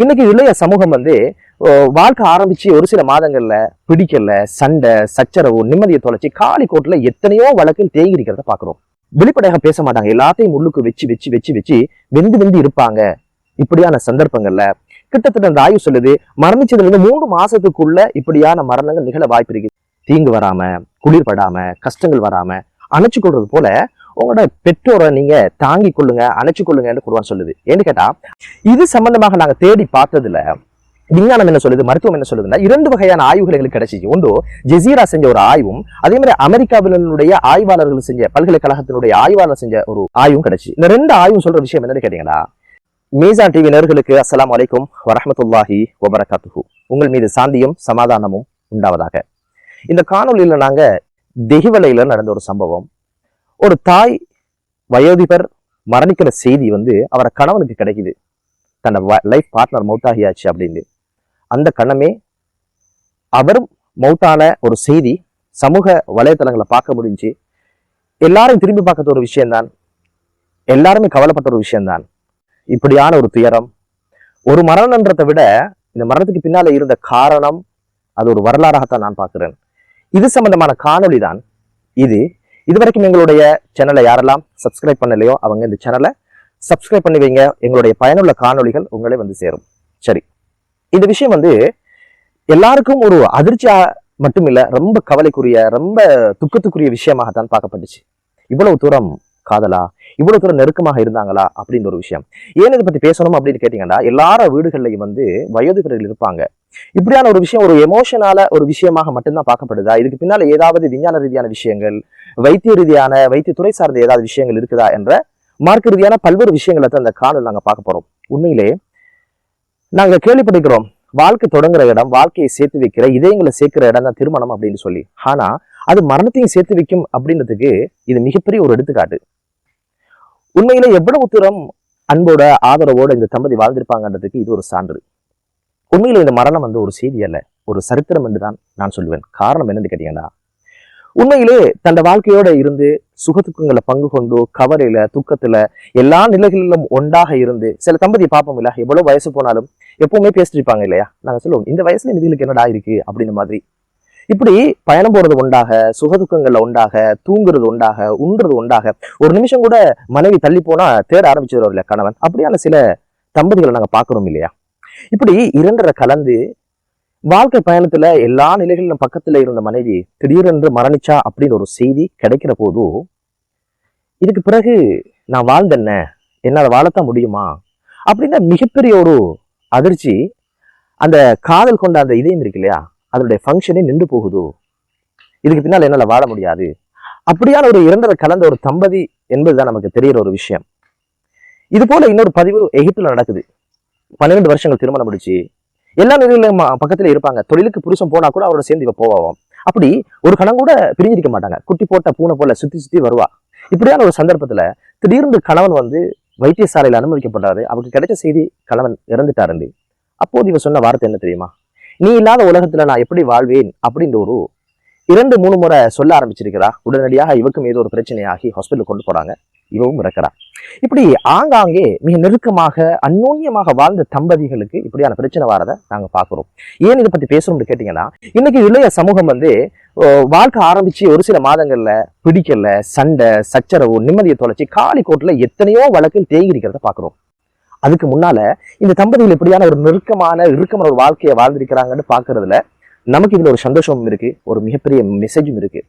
இன்னைக்கு இளைய சமூகம் வந்து வாழ்க்கை ஆரம்பிச்சு ஒரு சில மாதங்கள்ல பிடிக்கல சண்டை சச்சரவு நிம்மதியை தொலைச்சி காலி கோட்டுல எத்தனையோ வழக்கில் தேங்கி இருக்கிறத பாக்குறோம் வெளிப்படையாக பேச மாட்டாங்க. எல்லாத்தையும் உள்ளுக்கு வச்சு வச்சு வச்சு வச்சு வெந்து வெந்து இருப்பாங்க. இப்படியான சந்தர்ப்பங்கள்ல கிட்டத்தட்ட அந்த ஆய்வு சொல்லுது மரணிச்சதுல இருந்து மூணு மாசத்துக்குள்ள இப்படியான மரணங்கள் நிகழ வாய்ப்பு இருக்கு தீங்கு வராம குளிர்படாம கஷ்டங்கள் வராம அணைச்சு கொள்றது போல உங்களோட பெற்றோரை நீங்க தாங்கி கொள்ளுங்க அணைச்சு கொள்ளுங்கன்னு குருவான் சொல்லுது. ஏன்னு கேட்டா இது சம்பந்தமாக நாங்க தேடி பார்த்ததுல விஞ்ஞானம் என்ன சொல்லுது மருத்துவம் என்ன சொல்லுதுன்னா இரண்டு வகையான ஆய்வுகள் எங்களுக்கு கிடைச்சிச்சு. ஒன்று ஜெசீரா செஞ்ச ஒரு ஆய்வும் அதே மாதிரி அமெரிக்காவினுடைய ஆய்வாளர்கள் செஞ்ச பல்கலைக்கழகத்தினுடைய ஆய்வாளர் செஞ்ச ஒரு ஆய்வும் கிடைச்சு இந்த ரெண்டு ஆய்வும் சொல்ற விஷயம் என்னன்னு கேட்டீங்கன்னா மீசான் டிவி நேர்களுக்கு அஸ்லாம் வலைக்கும் வரமத்துல்லாஹி வபரகாத்துஹு. உங்கள் மீது சாந்தியும் சமாதானமும் உண்டாவதாக. இந்த காணொளியில நாங்க தெஹிவலையில நடந்த ஒரு சம்பவம் ஒரு தாய் வயோதிபர் மரணிக்கிற செய்தி வந்து அவரை கணவனுக்கு கிடைக்குது. தன்னோட லைஃப் பார்ட்னர் மௌத்தாகியாச்சு அப்படின்னு. அந்த கணமே அவரும் மௌத்தான ஒரு செய்தி சமூக வலைத்தளங்களை பார்க்க முடிஞ்சு எல்லாரும் திரும்பி பார்க்கறது ஒரு விஷயம்தான். எல்லாருமே கவலைப்பட்ட ஒரு விஷயம்தான். இப்படியான ஒரு துயரம். ஒரு மரணன்றதை விட இந்த மரணத்துக்கு பின்னால இருந்த காரணம் அது ஒரு வரலாறாகத்தான் நான் பார்க்கிறேன். இது சம்பந்தமான காணொளி தான் இது இதுவரைக்கும் எங்களுடைய சேனலை யாரெல்லாம் சப்ஸ்கிரைப் பண்ணலையோ அவங்க இந்த சேனலை சப்ஸ்கிரைப் பண்ணி வைங்க. எங்களுடைய பயனுள்ள காணொளிகள் உங்களை வந்து சேரும். சரி. இந்த விஷயம் வந்து எல்லாருக்கும் ஒரு அதிர்ச்சியா மட்டும் இல்லை ரொம்ப கவலைக்குரிய ரொம்ப துக்கத்துக்குரிய விஷயமாகத்தான் பார்க்கப்பட்டுச்சு. இவ்வளவு தூரம் காதலா? இவ்வளவு தூரம் நெருக்கமாக இருந்தாங்களா? அப்படின்ற ஒரு விஷயம். ஏன் இதை பத்தி பேசணும் அப்படின்னு கேட்டீங்கன்னா எல்லார வீடுகள்லையும் வந்து வயோதிகர்கள் இருப்பாங்க. இப்படியான ஒரு விஷயம் ஒரு எமோஷனால ஒரு விஷயமாக மட்டும்தான் பார்க்கப்படுதா? இதுக்கு பின்னால ஏதாவது விஞ்ஞான ரீதியான விஷயங்கள் வைத்திய ரீதியான வைத்தியத்துறை சார்ந்த ஏதாவது விஷயங்கள் இருக்குதா என்ற மார்க்க ரீதியான பல்வேறு விஷயங்களை தான் அந்த காலில் நாங்க பார்க்க போறோம். உண்மையிலே நாங்க கேள்விப்பட்டிருக்கிறோம் வாழ்க்கை தொடங்குற இடம் வாழ்க்கையை சேர்த்து வைக்கிற இதயங்களை சேர்க்கிற இடம் தான் திருமணம் அப்படின்னு சொல்லி. ஆனா அது மரணத்தையும் சேர்த்து வைக்கும் அப்படின்றதுக்கு இது மிகப்பெரிய ஒரு எடுத்துக்காட்டு. உண்மையில எவ்வளவு தூரம் அன்போட ஆதரவோட இந்த தம்பதி வாழ்ந்திருப்பாங்கன்றதுக்கு இது ஒரு சான்று. உண்மையில இந்த மரணம் வந்து ஒரு செய்தி அல்ல ஒரு சரித்திரம் என்று தான் நான் சொல்லுவேன். காரணம் என்னன்னு கேட்டீங்கன்னா உண்மையிலே தன் வாழ்க்கையோட இருந்து சுகதுக்கங்களை பங்கு கொண்டு கவலையில துக்கத்துல எல்லா நிலைகளிலும் ஒன்றாக இருந்து சில தம்பதியை பார்ப்போம் இல்ல எவ்வளவு வயசு போனாலும் எப்பவுமே பேசிட்டு இருப்பாங்க இல்லையா? நாங்க சொல்லுவோம் இந்த வயசுல நிதிகளுக்கு என்னடா இருக்கு? அப்படின்ற மாதிரி. இப்படி பயணம் போறது ஒன்றாக சுகதுக்கங்கள்ல ஒன்றாக தூங்குறது ஒன்றாக உண்றது ஒன்றாக ஒரு நிமிஷம் கூட மனைவி தள்ளி போனா தேட ஆரம்பிச்சிருவார் இல்லையா கணவன்? அப்படியான சில தம்பதிகளை நாங்க பாக்குறோம் இல்லையா? இப்படி இரண்டரை கலந்து வாழ்க்கை பயணத்துல எல்லா நிலைகளிலும் பக்கத்துல இருந்த மனைவி திடீரென்று மரணிச்சா அப்படின்னு ஒரு செய்தி கிடைக்கிற போது இதுக்கு பிறகு நான் வாழ்ந்தேன்ன? என்னால் வாழத்தான் முடியுமா? அப்படின்னா மிகப்பெரிய ஒரு அதிர்ச்சி அந்த காதல் கொண்ட அந்த இதயம் இருக்கு இல்லையா? அதனுடைய ஃபங்க்ஷனே நின்று போகுது. இதுக்கு பின்னால் என்னால வாழ முடியாது. அப்படியான ஒரு இரண்டரை கலந்த ஒரு தம்பதி என்பதுதான் நமக்கு தெரிகிற ஒரு விஷயம். இது போல இன்னொரு பதிவு எகிப்துல நடக்குது. பன்னிரெண்டு வருஷங்கள் திருமணம் முடிச்சு எல்லா நிலையிலும் பக்கத்துல இருப்பாங்க. தொழிலுக்கு புருஷன் போனா கூட அவரோட சேர்ந்து இவ போவாம் அப்படி ஒரு கணம் கூட பிரிஞ்சிருக்க மாட்டாங்க. குட்டி போட்ட பூனை போல சுத்தி சுத்தி வருவா. இப்படியான ஒரு சந்தர்ப்பத்துல திடீர்னு கணவன் வந்து வைத்தியசாலையில் அனுமதிக்கப்பட்டாரு அவருக்கு கிடைச்ச செய்தி கணவன் இறந்துட்டாருந்து அப்போது இவ சொன்ன வார்த்தை என்ன தெரியுமா? நீ இல்லாத உலகத்துல நான் எப்படி வாழ்வேன்? அப்படின்ற ஒரு இரண்டு மூணு முறை சொல்ல ஆரம்பிச்சிருக்கிறா. உடனடியாக இவக்கும் ஏதோ ஒரு பிரச்சனையாகி ஹாஸ்பிட்டல் கொண்டு போறாங்க. இவவும் இறக்குறா இப்படி ஆங்காங்கே மிக நெருக்கமாக அந்நோன்யமாக வாழ்ந்த தம்பதிகளுக்கு இப்படியான பிரச்சனை வரதை நாங்க பாக்குறோம் ஏன் இதை பத்தி பேசணும்னு கேட்டிங்கன்னா இன்னைக்கு இளைய சமூகம் வந்து வாழ்க்கை ஆரம்பிச்சு ஒரு சில மாதங்கள்ல பிடிக்கல சண்டை சச்சரவு நிம்மதியை தொலைச்சி காலி கோட்டுல எத்தனையோ வழக்கில் தேங்கி இருக்கிறத பாக்குறோம் அதுக்கு முன்னால இந்த தம்பதிகள் இப்படியான ஒரு நெருக்கமான இறுக்கமான ஒரு வாழ்க்கையை வாழ்ந்திருக்கிறாங்கன்னு பாக்குறதுல நமக்கு இதுல ஒரு சந்தோஷமும் இருக்கு ஒரு மிகப்பெரிய மெசேஜும் இருக்கு.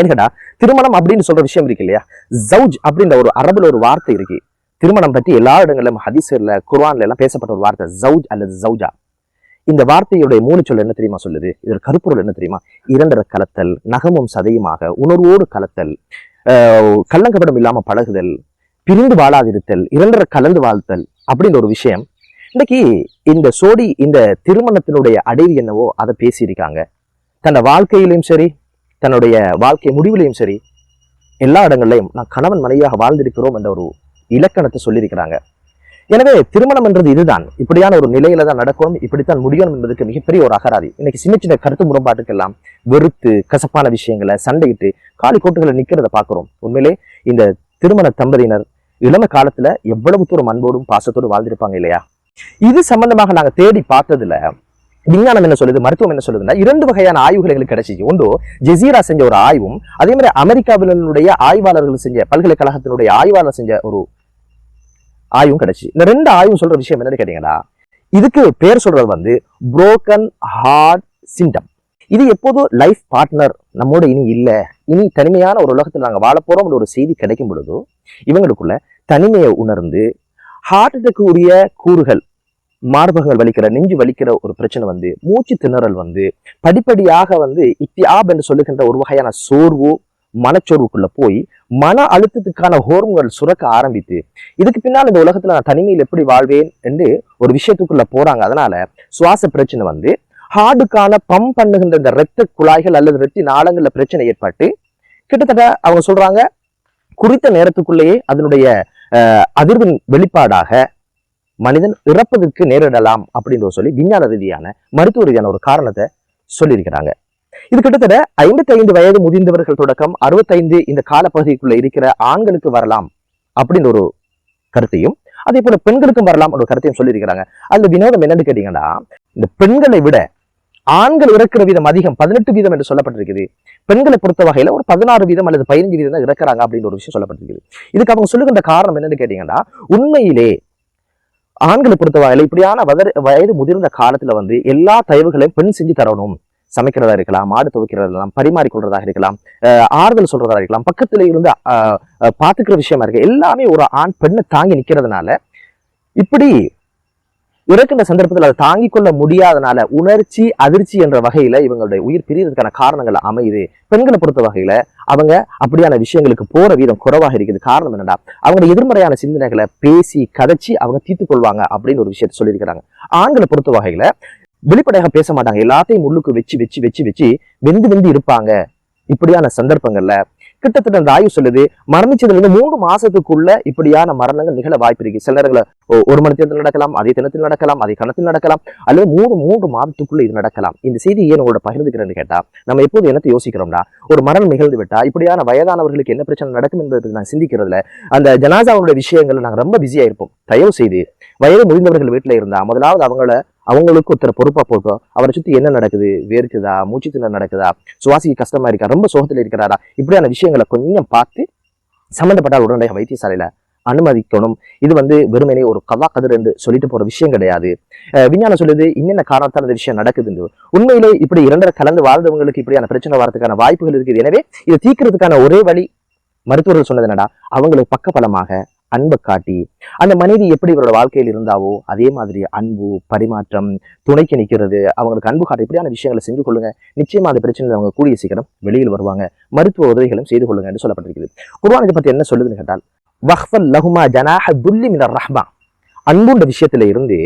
ஏன்னு திருமணம் அப்படின்னு சொல்ற விஷயம் இருக்கு இல்லையா? ஜவுஜ் அப்படின்ற ஒரு அரபுல ஒரு வார்த்தை இருக்கு. திருமணம் பற்றி எல்லா இடங்களிலும் ஹதீஸ்ல குர்வான்ல எல்லாம் பேசப்பட்ட ஒரு வார்த்தை ஜவுஜ் அல்லது ஜவுஜா. இந்த வார்த்தையுடைய மூணு சொல் என்ன தெரியுமா சொல்லுது? இதோட கருப்பொருள் என்ன தெரியுமா? இரண்டரை கலத்தல் நகமும் சதையுமாக உணர்வோடு கலத்தல் ஆஹ் கள்ளங்கபடம் இல்லாம பழகுதல் பிரிந்து வாழாதிருத்தல் இரண்டரை கலந்து வாழ்த்தல் அப்படின்ற ஒரு விஷயம். இன்னைக்கு இந்த சோடி இந்த திருமணத்தினுடைய அடைவு என்னவோ அதை பேசியிருக்காங்க. தன்னை வாழ்க்கையிலையும் சரி தன்னுடைய வாழ்க்கை முடிவிலையும் சரி எல்லா இடங்கள்லையும் நான் கணவன் மனைவியாக வாழ்ந்திருக்கிறோம் என்ற ஒரு இலக்கணத்தை சொல்லியிருக்கிறாங்க. எனவே திருமணம் என்றது இதுதான். இப்படியான ஒரு நிலையில தான் நடக்கணும் இப்படித்தான் முடியணும் என்பதற்கு மிகப்பெரிய ஒரு அகராதி. இன்னைக்கு சின்ன சின்ன கருத்து முரண்பாட்டுக்கெல்லாம் வெறுத்து கசப்பான விஷயங்களை சண்டையிட்டு காலி கோட்டுகளை நிக்கிறத பார்க்கிறோம். உண்மையிலே இந்த திருமண தம்பதியினர் இளம காலத்துல எவ்வளவு தூரம் அன்போடும் பாசத்தோடும் வாழ்ந்திருப்பாங்க இல்லையா? இது சம்பந்தமாக நாங்க தேடி பார்த்ததுல விஞ்ஞானம் என்ன சொல்லுது மருத்துவம் என்ன சொல்லுதுன்னா இரண்டு வகையான ஆய்வுகள் எங்களுக்கு கிடைச்சிச்சு ஒன்று ஜெசீரா செஞ்ச ஒரு ஆய்வும் அதே மாதிரி அமெரிக்காவினுடைய ஆய்வாளர்கள் செஞ்ச பல்கலைக்கழகத்தினுடைய ஆய்வாளர் செஞ்ச ஒரு ஆய்வும் கிடைச்சி. இந்த ரெண்டு ஆய்வும் சொல்ற விஷயம் என்னன்னு கேட்டீங்கன்னா இதுக்கு பேர் சொல்றது வந்து புரோக்கன் ஹார்ட் சிண்டம் இது எப்போதும் லைஃப் பார்ட்னர் நம்மோட இனி இல்ல. இனி தனிமையான ஒரு உலகத்தில் நாங்க வாழ போறோம் ஒரு செய்தி கிடைக்கும் பொழுது இவங்களுக்குள்ள தனிமையை உணர்ந்து ஹார்ட் அட்டாக்கு உரிய கூறுகள் மார்பகங்கள் வலிக்கிற நெஞ்சு வலிக்கிற ஒரு பிரச்சனை வந்து மூச்சு திணறல் வந்து படிப்படியாக வந்து இத்தியாப் என்று சொல்லுகின்ற ஒரு வகையான சோர்வு மனச்சோர்வுக்குள்ள போய் மன அழுத்தத்துக்கான ஹோர்மோன்கள் சுரக்க ஆரம்பித்து இதுக்கு பின்னால் இந்த உலகத்துல நான் தனிமையில் எப்படி வாழ்வேன் என்று ஒரு விஷயத்துக்குள்ள போறாங்க. அதனால சுவாச பிரச்சனை வந்து ஹார்டுக்கான பம்ப் பண்ணுகின்ற இந்த ரத்த குழாய்கள் அல்லது ரத்தி நாளங்கள்ல பிரச்சனை ஏற்பட்டு கிட்டத்தட்ட அவங்க சொல்றாங்க குறித்த நேரத்துக்குள்ளேயே அதனுடைய அதிர்வின் வெளிப்பாடாக மனிதன் இறப்பதற்கு நேரிடலாம் அப்படின்னு சொல்லி விஞ்ஞான ரீதியான மருத்துவ ரீதியான ஒரு காரணத்தை சொல்லியிருக்கிறாங்க. இது கிட்டத்தட்ட ஐம்பத்தி ஐந்து வயது முதிர்ந்தவர்கள் தொடக்கம் அறுபத்தைந்து இந்த காலப்பகுதிக்குள்ள இருக்கிற ஆண்களுக்கு வரலாம் அப்படின்ற ஒரு கருத்தையும் அதே போல பெண்களுக்கும் வரலாம் ஒரு கருத்தையும் சொல்லியிருக்கிறாங்க. அதுல வினோதம் என்னன்னு கேட்டீங்கன்னா இந்த பெண்களை விட ஆண்கள் இறக்குற வீதம் அதிகம் பதினெட்டு வீதம் என்று சொல்லப்பட்டிருக்குது. பெண்களை பொறுத்த வகையில ஒரு பதினாறு வீதம் அல்லது பதினஞ்சு வீதம் தான் இறக்குறாங்க அப்படின்னு ஒரு விஷயம் சொல்லப்பட்டிருக்குது. இதுக்கு அவங்க சொல்லுகின்ற காரணம் என்னன்னு கேட்டீங்கன்னா உண்மையிலே ஆண்களை பொறுத்த வகையில இப்படியான வதர் வயது முதிர்ந்த காலத்துல வந்து எல்லா தயவுகளையும் பெண் செஞ்சு தரணும். சமைக்கிறதா இருக்கலாம் மாடு துவைக்கிறதா இருக்கலாம் பரிமாறிக்கொள்றதாக இருக்கலாம் அஹ் ஆறுதல் சொல்றதா இருக்கலாம் பக்கத்துல இருந்து பார்த்துக்கிற பாத்துக்கிற விஷயமா இருக்கு. எல்லாமே ஒரு ஆண் பெண்ணை தாங்கி நிக்கிறதுனால இப்படி இறக்கின்ற சந்தர்ப்பத்தில் அதை தாங்கிக் கொள்ள முடியாதனால உணர்ச்சி அதிர்ச்சி என்ற வகையில இவங்களுடைய உயிர் பிரியறதுக்கான காரணங்கள் அமையுது. பெண்களை பொறுத்த வகையில அவங்க அப்படியான விஷயங்களுக்கு போற வீதம் குறைவாக இருக்குது காரணம் என்னடா அவங்க எதிர்மறையான சிந்தனைகளை பேசி கதைச்சி அவங்க தீர்த்து கொள்வாங்க அப்படின்னு ஒரு விஷயத்த சொல்லியிருக்கிறாங்க. ஆண்களை பொறுத்த வகையில வெளிப்படையாக பேச மாட்டாங்க. எல்லாத்தையும் உள்ளுக்கு வச்சு வச்சு வச்சு வச்சு வெந்து வெந்து இருப்பாங்க. இப்படியான சந்தர்ப்பங்கள்ல கிட்டத்தட்ட அந்த ஆய்வு சொல்லுது மரணிச்சதுல இருந்து மூணு மாசத்துக்குள்ள இப்படியான மரணங்கள் நிகழ வாய்ப்பு இருக்கு. சில நேரங்கள ஒரு மணி நேரத்தில் நடக்கலாம் அதே தினத்தில் நடக்கலாம் அதே கணத்தில் நடக்கலாம் அல்லது மூணு மூன்று மாதத்துக்குள்ள இது நடக்கலாம். இந்த செய்தி ஏன் உங்களோட பகிர்ந்துக்கிறேன்னு கேட்டா நம்ம எப்போது என்னத்தை யோசிக்கிறோம்னா ஒரு மரணம் நிகழ்ந்து விட்டா இப்படியான வயதானவர்களுக்கு என்ன பிரச்சனை நடக்கும் என்பதை நான் சிந்திக்கிறதுல அந்த ஜனாசாவுடைய விஷயங்களை நாங்கள் ரொம்ப பிஸியாக இருப்போம். தயவு செய்து வயது முடிந்தவர்கள் வீட்டில் இருந்தால் முதலாவது அவங்கள அவங்களுக்கு ஒருத்தர் பொறுப்பாக போட்டோம் அவரை சுற்றி என்ன நடக்குது? வேர்க்குதா? மூச்சு திணறல் நடக்குதா? சுவாசிக்கு கஷ்டமா இருக்கா? ரொம்ப சோகத்தில் இருக்கிறாரா? இப்படியான விஷயங்களை கொஞ்சம் பார்த்து சம்மந்தப்பட்டால் உடனடியாக வைத்தியசாலையில அனுமதிக்கணும். இது வந்து வெறுமனே ஒரு கதா கதிர் என்று சொல்லிட்டு போற விஷயம் கிடையாது. விஞ்ஞானம் சொல்லுது இன்னென்ன காரணத்தால் இந்த விஷயம் நடக்குதுன்னு? உண்மையிலே இப்படி இரண்டரை கலந்து வாழ்ந்தவங்களுக்கு இப்படியான பிரச்சனை வரதுக்கான வாய்ப்புகள் இருக்குது. எனவே இதை தீர்க்கிறதுக்கான ஒரே வழி மருத்துவர்கள் சொன்னது என்னடா? அவங்களுக்கு பக்கபலமாக அன்பை காட்டி அந்த மனைவி எப்படி இவரோட வாழ்க்கையில் இருந்தாவோ அதே மாதிரி அன்பு பரிமாற்றம் துணைக்கு நிற்கிறது அவங்களுக்கு அன்பு காட்ட இப்படியான விஷயங்களை செஞ்சு கொள்ளுங்க. நிச்சயமா அந்த பிரச்சனையில் அவங்க கூடிய சீக்கிரம் வெளியில் வருவாங்க. மருத்துவ உதவிகளும் செய்து கொள்ளுங்க என்று சொல்லப்பட்டிருக்கிறது. குருவான் இதை பத்தி என்ன சொல்லுதுன்னு கேட்டால் வஹ்வல் லஹுமா ஜனாஹ துல்லி மினர் ரஹ்மா. அன்புன்ற விஷயத்துல இருந்து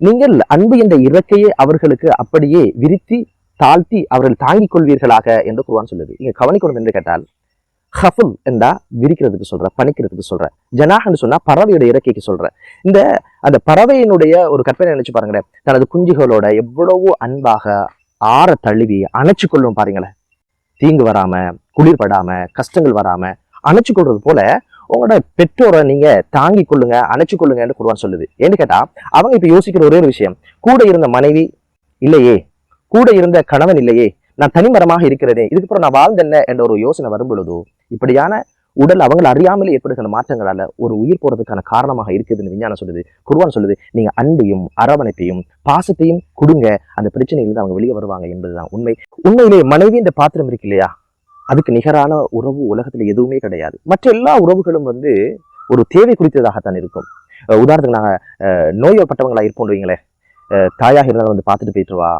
நீங்கள் அன்பு என்ற இறக்கையை அவர்களுக்கு அப்படியே விரித்தி தாழ்த்தி அவர்கள் தாங்கிக் கொள்வீர்களாக என்று குருவான் சொல்லுது. இங்க கவனிக்கணும் என்று கேட்டால் ஹஃபுல் என்றா விரிக்கிறதுக்கு சொல்ற பணிக்கிறதுக்கு சொல்ற. ஜனாகன்னு சொன்னா பறவையோட இறக்கைக்கு சொல்ற. இந்த அந்த பறவையினுடைய ஒரு கற்பனை நினைச்சு பாருங்களேன். தனது குஞ்சுகளோட எவ்வளவோ அன்பாக ஆற தழுவி அணைச்சு கொள்ளும் பாருங்களேன். தீங்கு வராம குளிர் படாம கஷ்டங்கள் வராம அணைச்சு கொள்றது போல உங்களோட பெற்றோரை நீங்க தாங்கி கொள்ளுங்க அணைச்சு கொள்ளுங்கன்னு குருவான் சொல்லுது. ஏன்னு கேட்டா அவங்க இப்ப யோசிக்கிற ஒரே ஒரு விஷயம். கூட இருந்த மனைவி இல்லையே. கூட இருந்த கணவன் இல்லையே. நான் தனிமரமாக இருக்கிறேனே இதுக்கப்புறம் நான் வாழ்ந்தென்ன என்ற ஒரு யோசனை வரும் பொழுதோ இப்படியான உடல் அவங்களை அறியாமலே ஏற்படுகிற மாற்றங்களால ஒரு உயிர் போறதுக்கான காரணமாக இருக்குதுன்னு விஞ்ஞானம் சொல்லுது குருவான் சொல்லுது நீங்க அன்பையும் அரவணைப்பையும் பாசத்தையும் கொடுங்க அந்த பிரச்சனையிலிருந்து அவங்க வெளியே வருவாங்க என்பதுதான் உண்மை. உண்மையிலே மனைவி இந்த பாத்திரம் இருக்கு இல்லையா? அதுக்கு நிகரான உறவு உலகத்துல எதுவுமே கிடையாது. மற்ற எல்லா உறவுகளும் வந்து ஒரு தேவை குறித்ததாகத்தான் இருக்கும். அஹ் உதாரணத்துக்கு நாங்கள் அஹ் இருப்போம் வைங்களேன் தாயாக இருந்தாலும் வந்து பார்த்துட்டு போயிட்டு வா.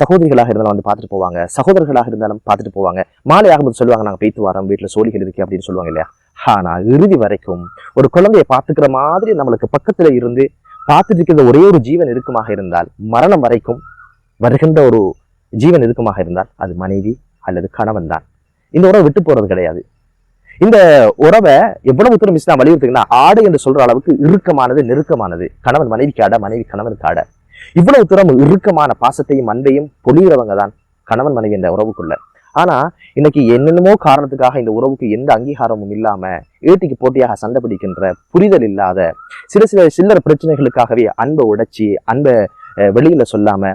சகோதரிகளாக இருந்தாலும் வந்து பார்த்துட்டு போவாங்க. சகோதரர்களாக இருந்தாலும் பார்த்துட்டு போவாங்க. மாலை ஆகும்போது சொல்லுவாங்க நாங்கள் பேத்து வரோம் வீட்டுல சோழிகள் இருக்கு அப்படின்னு சொல்லுவாங்க இல்லையா? ஆனால் இறுதி வரைக்கும் ஒரு குழந்தையை பார்த்துக்கிற மாதிரி நம்மளுக்கு பக்கத்துல இருந்து பார்த்துட்டு இருக்கிற ஒரே ஒரு ஜீவன் இருக்குமாக இருந்தால் மரணம் வரைக்கும் வருகின்ற ஒரு ஜீவன் இருக்குமாக இருந்தால் அது மனைவி அல்லது கணவன் தான். இந்த உறவை விட்டு போறது கிடையாது. இந்த உறவை எவ்வளவு தூரம் நான் வலியுறுத்துங்கன்னா ஆடை என்று சொல்ற அளவுக்கு இறுக்கமானது நெருக்கமானது. கணவன் மனைவிக்கு ஆட மனைவி கணவனுக்கு ஆட. இவ்வளவு தூரம் இறுக்கமான பாசத்தையும் அன்பையும் பொழிகிறவங்க தான் கணவன் மனைவி என்ற உறவுக்குள்ள. ஆனா இன்னைக்கு என்னென்னமோ காரணத்துக்காக இந்த உறவுக்கு எந்த அங்கீகாரமும் இல்லாம ஏட்டிக்கு போட்டியாக சண்டை பிடிக்கின்ற புரிதல் இல்லாத சில சில சில்லற பிரச்சனைகளுக்காகவே அன்பை உடைச்சி அன்பை வெளியில சொல்லாம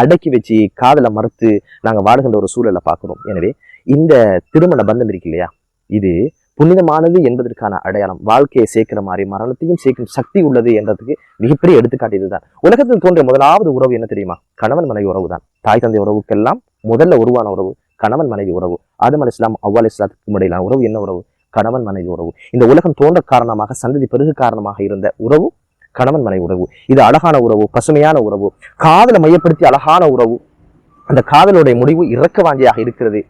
அடக்கி வச்சு காதல மறுத்து நாங்க வாடுகின்ற ஒரு சூழலை பார்க்கிறோம். எனவே இந்த திருமண பந்தம் இருக்கு இல்லையா? இது புனிதமானது என்பதற்கான அடையாளம். வாழ்க்கையை சேர்க்கிற மாதிரி மரணத்தையும் சேர்க்கும் சக்தி உள்ளது என்றதுக்கு மிகப்பெரிய எடுத்துக்காட்டு இதுதான். உலகத்தில் தோன்றிய முதலாவது உறவு என்ன தெரியுமா? கணவன் மனைவி உறவு தான் தாய் தந்தை உறவுக்கெல்லாம் முதல்ல உருவான உறவு கணவன் மனைவி உறவு. ஆதம் அலி இஸ்லாம் அவ்வால் இஸ்லாத்துக்கும் இடையிலான உறவு என்ன உறவு? கணவன் மனைவி உறவு. இந்த உலகம் தோன்ற காரணமாக சந்ததி பெருகு காரணமாக இருந்த உறவு கணவன் மனைவி உறவு. இது அழகான உறவு பசுமையான உறவு காதலை மையப்படுத்தி அழகான உறவு. அந்த காதலுடைய முடிவு இறக்க வாஞ்சியாக இருக்கிறது.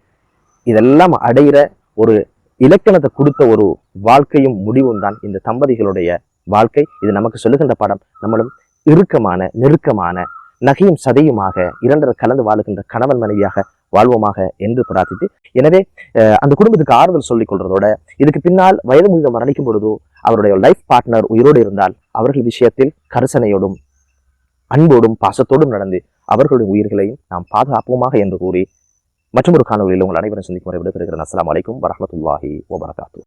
இதெல்லாம் அடையிற ஒரு இலக்கணத்தை கொடுத்த ஒரு வாழ்க்கையும் முடிவும் தான் இந்த தம்பதிகளுடைய வாழ்க்கை. இது நமக்கு சொல்லுகின்ற படம். நம்மளும் இறுக்கமான நெருக்கமான நகையும் சதையுமாக இரண்டரை கலந்து வாழுகின்ற கணவன் மனைவியாக வாழ்வோமாக என்று பிரார்த்தித்து. எனவே அஹ், அந்த குடும்பத்துக்கு ஆறுதல் சொல்லிக் கொள்றதோட இதுக்கு பின்னால் வயது முதிர்ந்த மரணிக்கும் பொழுதோ அவருடைய லைஃப் பார்ட்னர் உயிரோடு இருந்தால் அவர்கள் விஷயத்தில் கரிசனையோடும் அன்போடும் பாசத்தோடும் நடந்து அவர்களுடைய உயிர்களையும் நாம் பாதுகாப்போமாக என்று கூறி மற்றும் ஒரு காணொலியில் உங்கள் அனைவரும் சந்திக்கும் வரை விடைபெறுகிறேன். அஸ்லாம் அலைக்கும் வரமத்துல்லாஹி வபரகாத்து